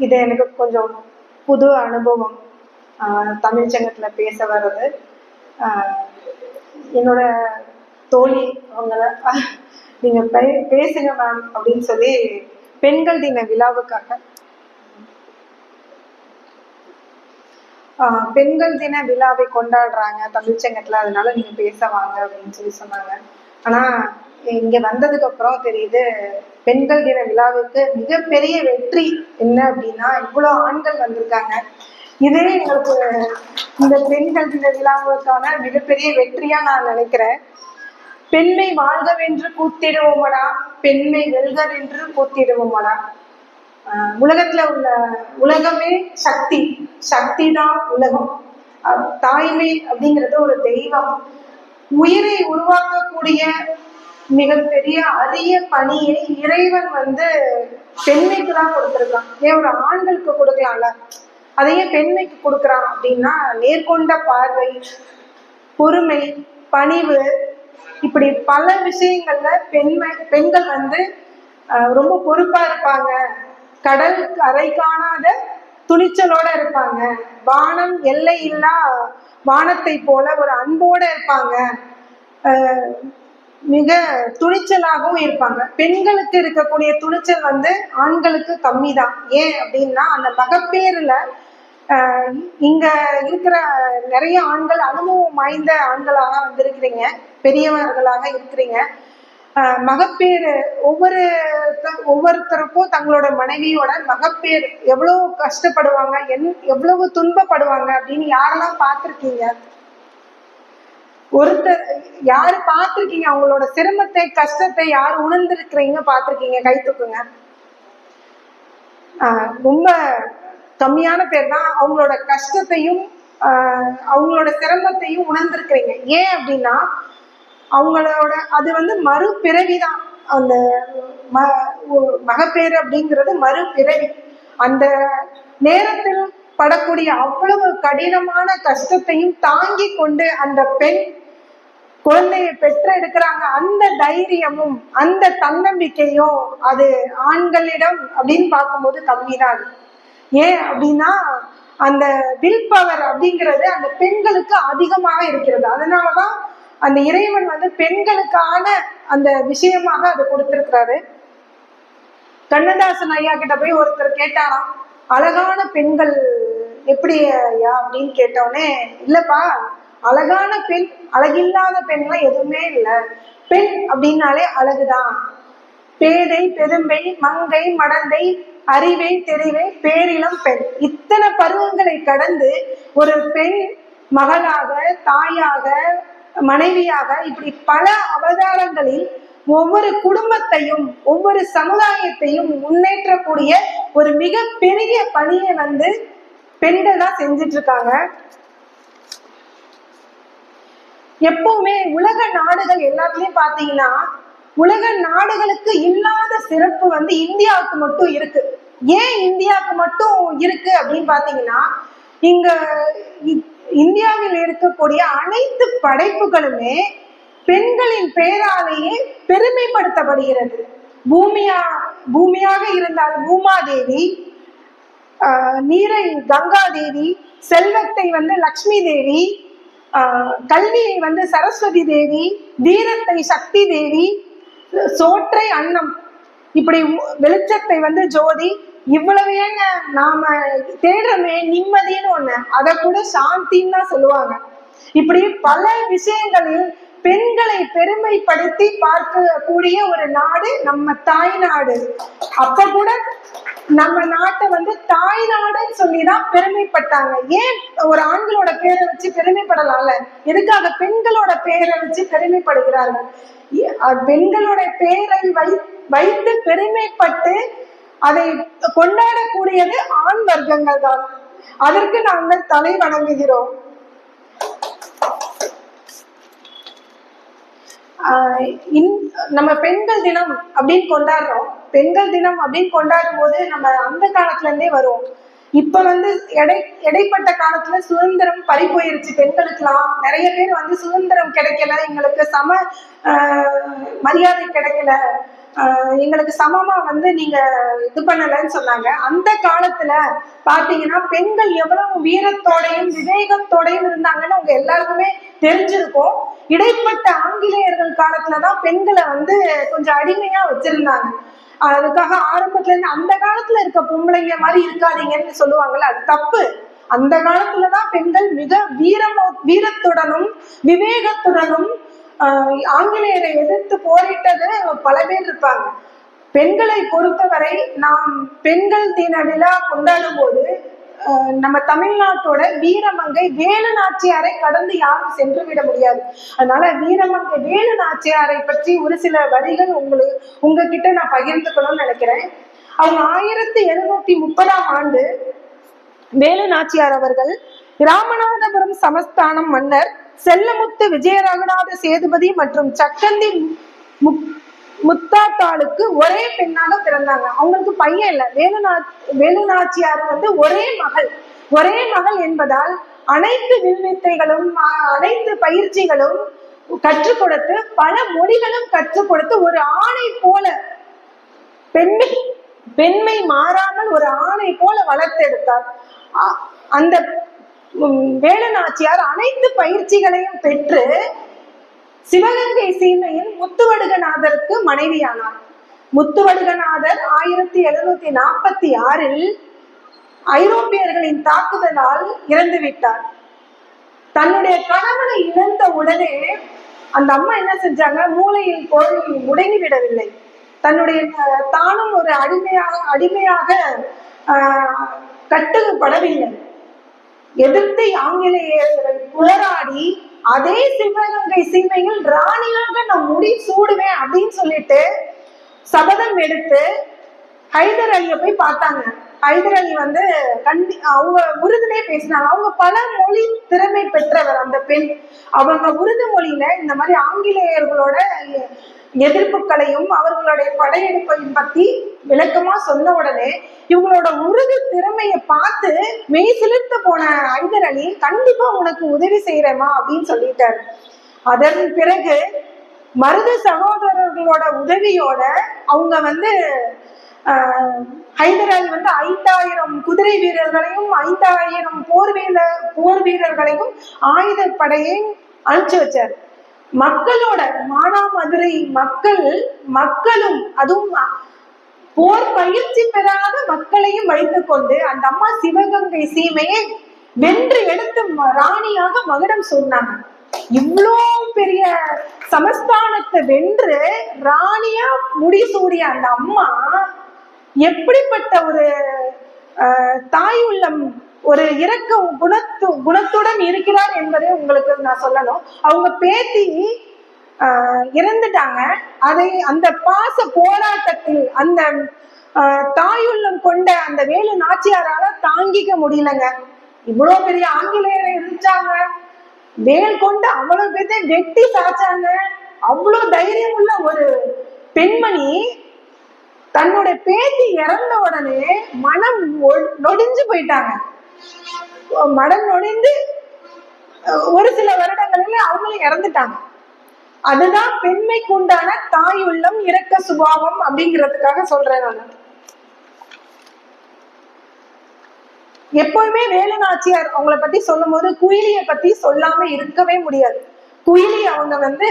இது எனக்கு கொஞ்சம் புது அனுபவம். ஆஹ் தமிழ் சங்கத்தில் பேச வர்றது. ஆஹ் என்னோட தோழி அவங்கள நீங்க பே- பேசுங்க மேம் அப்படின்னு சொல்லி பெண்கள் தின விழாவுக்காக. ஆஹ் பெண்கள் தின விழாவை கொண்டாடுறாங்க தமிழ்ச்சங்கத்துல அதனால நீங்க பேச வாங்க அப்படின்னு சொல்லி சொன்னாங்க. ஆனா இங்க வந்ததுக்கு அப்புறம் தெரியுது பெண்கள் தின விழாவுக்கு மிகப்பெரிய வெற்றி என்ன அப்படின்னா இவ்வளவு ஆண்கள் வந்திருக்காங்க. இதே எங்களுக்கு இந்த பெண்கள் தின விழாவுக்கான மிகப்பெரிய வெற்றியா நான் நினைக்கிறேன். பெண்மை வாழ்கவென்று கூத்திடுவோமடா பெண்மை வெல்கவென்று கூத்திடுவோமடா. உலகத்துல உள்ள உலகமே சக்தி சக்தி தான் உலகம். அஹ் தாய்மை அப்படிங்கிறது ஒரு தெய்வம். உயிரை உருவாக்கக்கூடிய மிகப்பெரிய அரிய பணியை இறைவன் வந்து பெண்மைக்கு தான் கொடுத்துருக்கான். ஏன் ஒரு ஆண்களுக்கு கொடுக்கலாம்ல? அதையே பெண்மைக்கு கொடுக்குறான் அப்படின்னா நேர்கொண்ட பார்வை பொறுமை பணிவு இப்படி பல விஷயங்கள்ல பெண்மை பெண்கள் வந்து ரொம்ப பொறுப்பா இருப்பாங்க. கடல் கரை காணாத துணிச்சலோட இருப்பாங்க. வானம் எல்லை இல்லா வானத்தை போல ஒரு அன்போட இருப்பாங்க. மிக துணிச்சலாகவும் இருப்பாங்க. பெண்களுக்கு இருக்கக்கூடிய துணிச்சல் வந்து ஆண்களுக்கு கம்மி தான் ஏன் அப்படின்னா அந்த மகப்பேறுல ஆஹ் இங்க இருக்கிற நிறைய ஆண்கள் அனுபவம் வாய்ந்த ஆண்களாக வந்திருக்கிறீங்க. பெரியவர்களாக இருக்கிறீங்க. மகப்பேறு ஒவ்வொரு ஒவ்வொருத்தருக்கும் தங்களோட மனைவியோட மகப்பேறு எவ்வளவு கஷ்டப்படுவாங்க என் எவ்வளவு துன்பப்படுவாங்க அப்படின்னு யாரெல்லாம் பார்த்திருக்கீங்க? ஒருத்தர் யாரு பார்த்திருக்கீங்க? அவங்களோட சிரமத்தை கஷ்டத்தை யார் உணர்ந்திருக்கிறீங்க பார்த்திருக்கீங்க? கை தூக்குங்க. ஆஹ் ரொம்ப கம்மியான பேர் தான். அவங்களோட கஷ்டத்தையும் ஆஹ் அவங்களோட சிரமத்தையும் உணர்ந்திருக்கிறீங்க. ஏன் அப்படின்னா அவங்களோட அது வந்து மறுபிறவி தான். அந்த ம மகப்பேறு அப்படிங்கிறது மறுபிறவி. அந்த நேரத்தில் படக்கூடிய அவ்வளவு கடினமான கஷ்டத்தையும் தாங்கி கொண்டு அந்த பெண் குழந்தையை பெற்றெடுக்கிறாங்க. அந்த தைரியமும் அந்த தன்னம்பிக்கையும் அது ஆண்களிடம் அப்படின்னு பார்க்கும்போது கம்மி தான் ஏன் அப்படின்னா அந்த வில் பவர் அப்படிங்கிறது அந்த பெண்களுக்கு அதிகமாக இருக்கிறது. அதனாலதான் அந்த இறைவன் வந்து பெண்களுக்கான அந்த விஷயமாக அதை கொடுத்திருக்கிறாரு. கண்ணதாசன் ஐயா கிட்ட போய் ஒருத்தர் கேட்டாராம் அழகான பெண்கள் எப்படி ஐயா அப்படின்னு கேட்டோடனே இல்லப்பா அழகான பெண் அழகில்லாத பெண்லாம் எதுவுமே இல்லை. பெண் அப்படின்னாலே அழகுதான். பேதை பெரும்பை மங்கை மடந்தை அறிவை தெரிவை பேரிளம் பெண். இத்தனை பருவங்களை கடந்து ஒரு பெண் மகளாக தாயாக மனைவியாக இப்படி பல அவதாரங்களில் ஒவ்வொரு குடும்பத்தையும் ஒவ்வொரு சமுதாயத்தையும் முன்னேற்றக்கூடிய ஒரு மிகப்பெரிய பணியை வந்து பெண்கள் தான் செஞ்சிட்டு இருக்காங்க எப்பவுமே உலக நாடுகள் எல்லாத்துலயும் பாத்தீங்கன்னா உலக நாடுகளுக்கு இல்லாத சிறப்பு வந்து இந்தியாவுக்கு மட்டும் இருக்கு. ஏன் இந்தியாவுக்கு மட்டும் இருக்கு அப்படின்னு பாத்தீங்கன்னா இங்க இ- இந்தியாவில் இருக்கக்கூடிய அனைத்து படைப்புகளுமே பெண்களின் பெயராலேயே பெருமைப்படுத்தப்படுகிறது. பூமியா பூமியாக இருந்தால் பூமாதேவி நீரை கங்கா தேவி செல்வத்தை வந்து லக்ஷ்மி தேவி கல்வியை வந்து சரஸ்வதி தேவி வீரத்தை சக்தி தேவி சோற்றை அன்னம். இப்படி வெளிச்சத்தை வந்து ஜோதி இவ்வளவு ஏங்க நாம தேடுறமே நிம்மதின்னு ஒண்ணு. அதை கூட சாந்தின்னு தான் சொல்லுவாங்க. இப்படி பல விஷயங்களில் பெண்களை பெருமைப்படுத்தி பார்க்கக்கூடிய ஒரு நாடு நம்ம தாய் நாடு அப்ப கூட நம்ம நாட்டை வந்து தாய் நாடுன்னு சொல்லி தான் பெருமைப்பட்டாங்க. ஏன் ஒரு ஆண்களோட பேரை வச்சு பெருமைப்படலாம்ல? எதுக்காக பெண்களோட பேரை வச்சு பெருமைப்படுகிறார்கள்? பெண்களோட பேரை வை வைத்து பெருமைப்பட்டு அதை கொண்டாடக்கூடியது ஆண் வர்க்கங்கள் தான் அதற்கு நாங்கள் தலை வணங்குகிறோம் ஆஹ் இன்- நம்ம பெண்கள் தினம் அப்படின்னு கொண்டாடுறோம். பெண்கள் தினம் அப்படின்னு கொண்டாடும் போது நம்ம அந்த காலத்துல இருந்தே வருவோம். இப்ப வந்து எடை இடைப்பட்ட காலத்துல சுதந்திரம் பறி போயிருச்சு பெண்களுக்கெல்லாம். நிறைய பேர் வந்து சுதந்திரம் கிடைக்கல எங்களுக்கு சம ஆஹ், மரியாதை கிடைக்கல. எங்களுக்கு சமமா வந்து நீங்க இது பண்ணலன்னு சொன்னாங்க. அந்த காலத்துல பாத்தீங்கன்னா பெண்கள் எவ்வளவு வீரத்தோடையும் விவேகத்தோடையும் இருந்தாங்கன்னு உங்க எல்லாருக்குமே தெரிஞ்சிருக்கும். இடைப்பட்ட ஆங்கிலேயர்கள் காலத்துலதான் பெண்களை வந்து கொஞ்சம் அடிமையா வச்சிருந்தாங்க. அதுக்காக ஆரம்பத்துல இருந்து அந்த காலத்துல இருக்க பொம்பளைங்க மாதிரி இருக்காதீங்கன்னு சொல்லுவாங்கல்ல அது தப்பு. அந்த காலத்துலதான் பெண்கள் மிக வீரமோ வீரத்துடனும் விவேகத்துடனும் ஆஹ், ஆங்கிலேயரை எதிர்த்து போரிட்டது பல பேர் இருப்பாங்க. பெண்களை பொறுத்தவரை நாம் பெண்கள் தின விழா கொண்டாடும் போது நம்ம தமிழ்நாட்டோட வீரமங்கை வேலு நாச்சியாரை கடந்து யாரும் சென்று விட முடியாது. அதனால வீரமங்கை வேலு நாச்சியாரை பற்றி ஒரு சில வரிகள் உங்களுக்கு உங்ககிட்ட நான் பகிர்ந்துக்கணும்னு நினைக்கிறேன். அவங்க ஆயிரத்தி எழுநூத்தி முப்பதாம் ஆண்டு வேலு நாச்சியார் அவர்கள் ராமநாதபுரம் சமஸ்தானம் மன்னர் செல்லமுத்து விஜயரகுநாத சேதுபதி மற்றும் சக்கந்தி முக்- முத்தாத்தாளுக்கு ஒரே பெண்ணாக பிறந்தாங்க. அவங்களுக்கு பையன் இல்ல. வேலுநா வேலுநாச்சியார் வந்து ஒரே மகள். ஒரே மகள் என்பதால் அனைத்து வில்வித்தைகளும் அனைத்து பயிற்சிகளும் கற்றுக் கொடுத்து பல மொழிகளும் கற்றுக் கொடுத்து ஒரு ஆணை போல பெண்மை பெண்மை மாறாமல் ஒரு ஆணை போல வளர்த்தெடுத்தார் அந்த உம், வேலுநாச்சியார் அனைத்து பயிற்சிகளையும் பெற்று சிவகங்கை சீமையின் முத்துவடுகநாதருக்கு மனைவியானார். முத்துவடுகநாதர் ஆயிரத்தி எழுநூத்தி நாற்பத்தி ஆறில் ஐரோப்பியர்களின் தாக்குதலால் இறந்து விட்டார் தன்னுடைய கணவனை இழந்த உடனே அந்த அம்மா என்ன செஞ்சாங்க? மூளையில் போய் முடங்கி விடவில்லை. தன்னுடைய தானும் ஒரு அடிமையாக அடிமையாக ஆஹ், கட்டுப்படவில்லை. எதிர்த்து ஆங்கிலேயர்களை போராடி அதே சிவகங்கை சீமையில் ராணியாக நான் முடி சூடுவேன் அப்படின்னு சொல்லிட்டு சபதம் எடுத்து ஹைதர் அலியை போய் பார்த்தாங்க. ஹைதர் அலி வந்து கண்டி அவங்க உருதுலேயே பேசினாங்க. அவங்க பல மொழி திறமை பெற்றவர் அந்த பெண். அவங்க உருது மொழியில இந்த மாதிரி ஆங்கிலேயர்களோட எதிர்ப்புகளையும் அவர்களுடைய படையெடுப்பையும் பத்தி விளக்கமா சொன்ன உடனே இவங்களோட உருது திறமையை பார்த்து மெய் சிலிர்த்து போன ஐதர் அலி கண்டிப்பா உனக்கு உதவி செய்யறேமா அப்படின்னு சொல்லிட்டாரு. அதன் பிறகு மருது சகோதரர்களோட உதவியோட அவங்க வந்து ஆஹ், ஹைதர் அலி வந்து ஐந்தாயிரம் குதிரை வீரர்களையும் ஐந்தாயிரம் போர் வீர போர் வீரர்களையும் ஆயுத படையையும் அனுப்பிச்சு வச்சார். மக்களோட மானாமதுரை மக்கள் மக்களும் அதுவும் போர் பயிற்சி பெறாத மக்களையும் வைத்துக்கொண்டு அந்த அம்மா சிவகங்கை சீமையை வென்று எடுத்து ம- ராணியாக மகுடம் சொன்னாங்க இவ்வளோ பெரிய சமஸ்தானத்தை வென்று ராணியா முடிசூடிய அந்த அம்மா எப்படிப்பட்ட ஒரு தாய் உள்ளம் ஒரு இரக்க குணத்து குணத்துடன் இருக்கிறார் என்பதை உங்களுக்கு நான் சொல்லணும். அவங்க பேத்தி இறந்துட்டாங்க. அதை அந்த பாச போராட்டத்தில் அந்த தாயுள்ளம் கொண்ட அந்த வேலு நாச்சியாரால தாங்கிக்க முடியலங்க. இவ்வளவு பெரிய ஆங்கிலேயரை இருந்துச்சாங்க வேல் கொண்டு அவ்வளவு பேர்த்தை வெட்டி சாச்சாங்க. அவ்வளவு தைரியம் உள்ள ஒரு பெண்மணி தன்னோட பேத்தி இறந்த உடனே மனம் ஒ- நொடிஞ்சு போயிட்டாங்க. மனம் நொடிந்து ஒரு சில வருடங்களில் அவங்களும் இறந்துட்டாங்க. அதுதான் பெண்மைக்கு உண்டான தாய் உள்ளம் இரக்க சுபாவம் அப்படிங்கிறதுக்காக சொல்றேன் நான். எப்பவுமே வேலுநாச்சியார் அவங்கள பத்தி சொல்லும் போது குயிலிய பத்தி சொல்லாம இருக்கவே முடியாது. குயிலி அவங்க வந்து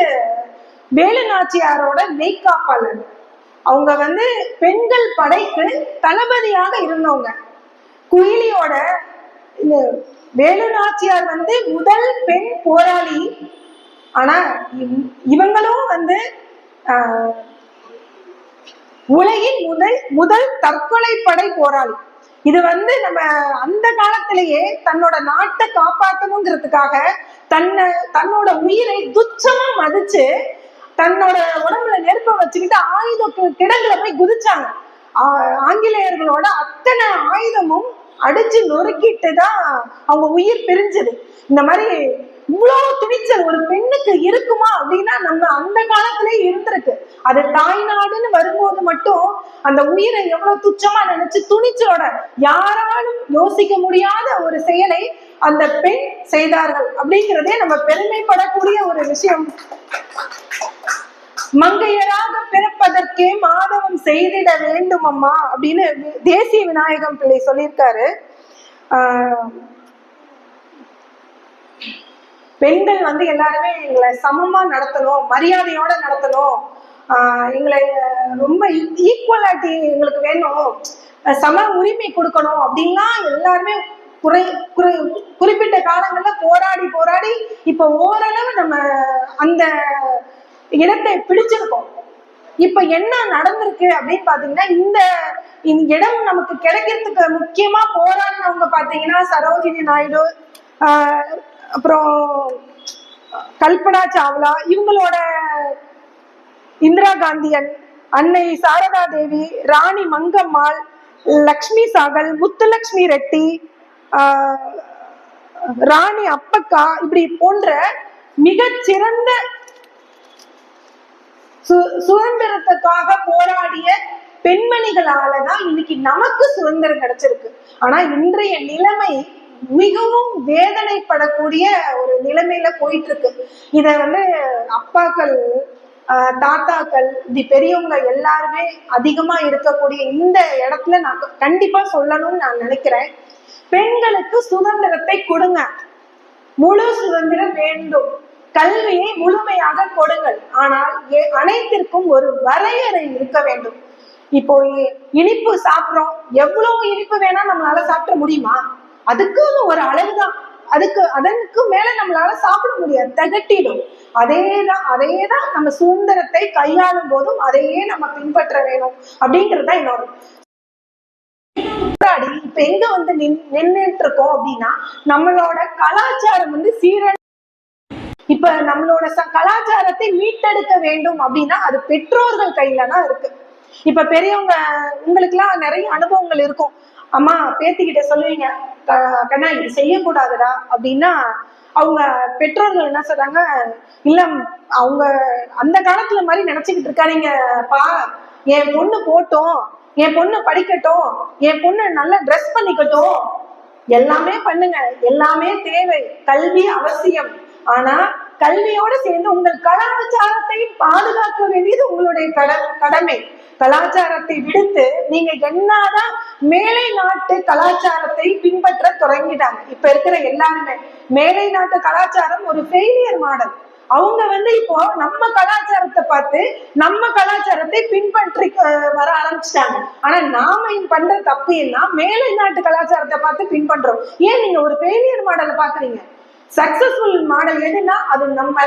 வேலுநாச்சியாரோட மெய்காப்பாளர் அவங்க வந்து பெண்கள் படைக்கு தளபதியாக இருந்தவங்க. குயிலியோட வேலுநாச்சியார் வேலு நாச்சியார் வந்து முதல் பெண் போராளி ஆனா இவங்களும் வந்து ஆஹ், உலகின் முதல் முதல் தற்கொலை படை போராளி. இது வந்து நம்ம அந்த காலத்திலேயே தன்னோட நாட்டை காப்பாற்றணுங்கிறதுக்காக தன்னை தன்னோட உயிரை துச்சமா மதிச்சு தன்னோட உடம்புல நெருப்ப வச்சுக்கிட்டு ஆயுத கிடங்குல போய் குதிச்சாங்க. ஆங்கிலேயர்களோட அத்தனை ஆயுதமும் அடிச்சு நொறுக்கிட்டு தான் அவங்க உயிர் பிரிஞ்சுது. இந்த மாதிரி இவ்வளவு துணிச்சல் ஒரு பெண்ணுக்கு இருக்குமா அப்படின்னா நம்ம அந்த காலத்திலேயே இருந்திருக்கு. அது தாய்நாடுன்னு வரும்போது மட்டும் அந்த உயிரை எவ்வளவு துச்சமா நினைச்சு துணிச்சலோட யாராலும் யோசிக்க முடியாத ஒரு செயலை அந்த பெண் செய்தார்கள் அப்படிங்கிறதே நம்ம பெருமைப்படக்கூடிய ஒரு விஷயம். மங்கையராக பிறப்பதற்கே மாதவம் செய்திட வேண்டும் அம்மா அப்படின்னு தேசிய விநாயகம் பிள்ளை சொல்லியிருக்காரு. ஆஹ் பெண்கள் வந்து எல்லாருமே எங்களை சமமா நடத்தணும் மரியாதையோட நடத்தணும். ஆஹ் எங்களை ரொம்ப ஈக்குவலாட்டி எங்களுக்கு வேணும். சம உரிமை கொடுக்கணும் அப்படின்லாம் எல்லாருமே குறை குறை குறிப்பிட்ட காலங்கள்ல போராடி போராடி இப்ப ஓரளவு நம்ம அந்த இடத்தை பிடிச்சிருக்கோம். இப்ப என்ன நடந்திருக்கு அப்படின்னு பாத்தீங்கன்னா இந்த இந்த இடம் நமக்கு கிடைக்கிறதுக்கு முக்கியமா போராடினவங்க பாத்தீங்கன்னா சரோஜினி நாயுடு ஆஹ் அப்புறம் கல்பனா சாவ்லா இவங்களோட இந்திரா காந்தியன் அன்னை சாரதா தேவி ராணி மங்கம்மாள் லக்ஷ்மி சாகல் முத்துலக்ஷ்மி ரெட்டி ஆஹ் ராணி அப்பக்கா இப்படி போன்ற மிகச்சிறந்த சு- சுதந்திரத்துக்காக போராடிய பெண்மணிகளால தான் இன்னைக்கு நமக்கு சுதந்திரம் கிடைச்சிருக்கு. ஆனா இன்றைய நிலைமை மிகவும் வேதனைப்படக்கூடிய ஒரு நிலைமையில போயிட்டு இருக்கு இத வந்து அப்பாக்கள் ஆஹ் தாத்தாக்கள் இப்படி பெரியவங்க எல்லாருமே அதிகமா இருக்கக்கூடிய இந்த இடத்துல நான் கண்டிப்பா சொல்லணும்னு நான் நினைக்கிறேன். பெண்களுக்கு சுதந்திரத்தை கொடுங்க. முழு சுதந்திரம் வேண்டும். கல்வியை முழுமையாக கொடுங்கள். ஆனால் அனைத்திற்கும் ஒரு வரையறை இருக்க வேண்டும். இப்போ இனிப்பு சாப்பிடுறோம். எவ்வளவு இனிப்பு வேணா நம்மளால சாப்பிட முடியுமா? அதுக்குன்னு ஒரு அளவுதான். அதுக்கு அதற்கு மேல நம்மளால சாப்பிட முடியாது. திகட்டிடும். அதேதான் அதேதான் நம்ம சுதந்திரத்தை கையாளும் போதும் அதையே நம்ம பின்பற்ற வேணும். அப்படிங்கிறது தான் என்னோட போராடி இப்ப எங்க வந்து நின் நின்னுட்டு இருக்கோம் அப்படின்னா நம்மளோட கலாச்சாரம் வந்து சீர இப்ப நம்மளோட ச- கலாச்சாரத்தை மீட்டெடுக்க வேண்டும் அப்படின்னா அது பெற்றோர்கள் கையில தான் இருக்கு. இப்ப பெரியவங்க உங்களுக்கு எல்லாம் நிறைய அனுபவங்கள் இருக்கும். அம்மா பேத்திக்கிட்ட சொல்லுவீங்க "க- கண்ணா இது செய்யக்கூடாதுடா. அப்படின்னா அவங்க பெற்றோர்கள் என்ன சொல்றாங்க இல்ல அவங்க அந்த காலத்துல மாதிரி நினைச்சுக்கிட்டு இருக்காதீங்க பா என் பொண்ணு போட்டும் என் பொண்ணு படிக்கட்டும் என் பொண்ணு நல்லா ட்ரெஸ் பண்ணிக்கட்டும். எல்லாமே பண்ணுங்க. எல்லாமே தேவை. கல்வி அவசியம். ஆனா கல்வியோட சேர்ந்து உங்கள் கலாச்சாரத்தையும் பாதுகாக்க வேண்டியது உங்களுடைய கட- கடமை. கலாச்சாரத்தை விடுத்து நீங்க என்னதான் மேலை நாட்டு கலாச்சாரத்தை பின்பற்ற தொடங்கிட்டாங்க. இப்ப இருக்கிற எல்லாருமே மேலை நாட்டு கலாச்சாரம் ஒரு ஃபெயிலியர் மாடல் அவங்க வந்து இப்போ நம்ம கலாச்சாரத்தை பார்த்து நம்ம கலாச்சாரத்தை பின்பற்றி வர ஆரம்பிச்சிட்டாங்க. ஆனா நாம பண்ற தப்பு என்ன? மேலை நாட்டு கலாச்சாரத்தை பார்த்து பின்பற்றோம். ஏன் நீங்க ஒரு ஃபெயிலியர் மாடலை பாக்குறீங்க சக்சஸ்ஃபுல் மாடல் எதுனா அது நம்ம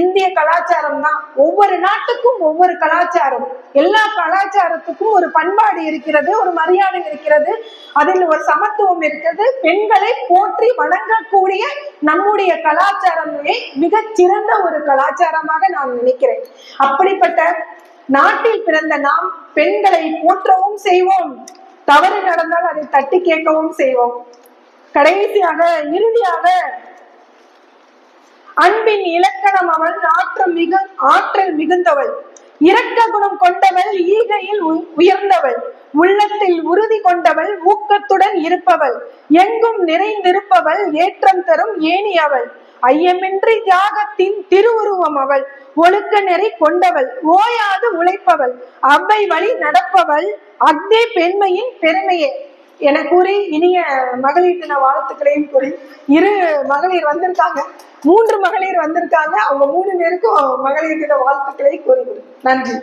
இந்திய கலாச்சாரம் தான். ஒவ்வொரு நாட்டுக்கும் ஒவ்வொரு கலாச்சாரம். எல்லா கலாச்சாரத்துக்கும் ஒரு பண்பாடு இருக்கிறது ஒரு மரியாதை இருக்கிறது அதில் ஒரு சமத்துவம் இருக்கிறது. பெண்களை போற்றி வணங்கக்கூடிய நம்முடைய கலாச்சாரமே மிகச் சிறந்த ஒரு கலாச்சாரமாக நான் நினைக்கிறேன். அப்படிப்பட்ட நாட்டில் பிறந்த நாம் பெண்களை போற்றவும் செய்வோம். தவறு நடந்தால் அதை தட்டி கேட்கவும் செய்வோம். கடைசியாக இறுதியாக அன்பின் இலக்கணம் அவள் ஆற்றல் மிகு ஆற்றல் மிகுந்தவள். இரக்க குணம் கொண்டவள் ஈகையில் உ- உயர்ந்தவள். உள்ளத்தில் உறுதி கொண்டவள் ஊக்கத்துடன் இருப்பவள். எங்கும் நிறைந்திருப்பவள் ஏற்றம் தரும் ஏணி அவள். ஐயமின்றி தியாகத்தின் திருவுருவம் அவள். ஒழுக்க நெறி கொண்டவள் ஓயாது உழைப்பவள். அவ்வை வழி நடப்பவள் அக்னே பெண்மையின் பெருமையே. என கூறி இனிய மகளிர் தின வாழ்த்துக்களையும் கூறி இரு மகளிர் வந்திருக்காங்க. மூன்று மகளிர் வந்திருக்காங்க. அவங்க மூணு பேருக்கும் மகளிர் தின வாழ்த்துக்களை கூறி நன்றி.